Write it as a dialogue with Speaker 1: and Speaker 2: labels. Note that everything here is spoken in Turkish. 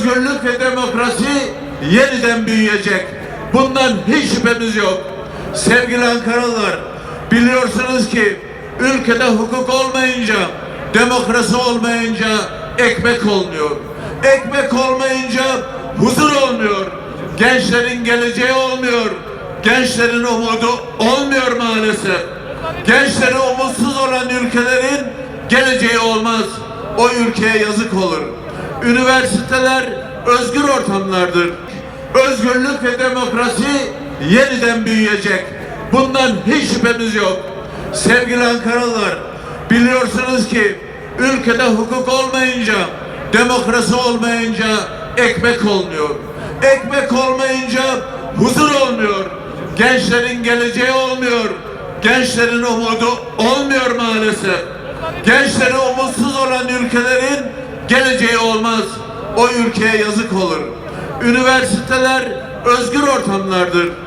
Speaker 1: Özgürlük ve demokrasi yeniden büyüyecek. Bundan hiç şüphemiz yok. Sevgili Ankaralılar, biliyorsunuz ki ülkede hukuk olmayınca, demokrasi olmayınca ekmek olmuyor. Ekmek olmayınca huzur olmuyor. Gençlerin geleceği olmuyor. Gençlerin umudu olmuyor maalesef. Gençleri umutsuz olan ülkelerin geleceği olmaz. O ülkeye yazık olur. Üniversiteler özgür ortamlardır. Özgürlük ve demokrasi yeniden büyüyecek. Bundan hiç şüphemiz yok. Sevgili Ankaralılar, biliyorsunuz ki ülkede hukuk olmayınca, demokrasi olmayınca ekmek olmuyor. Ekmek olmayınca huzur olmuyor. Gençlerin geleceği olmuyor. Gençlerin umudu olmuyor maalesef. Gençleri umutsuz olan olmaz. O ülkeye yazık olur. Üniversiteler özgür ortamlardır.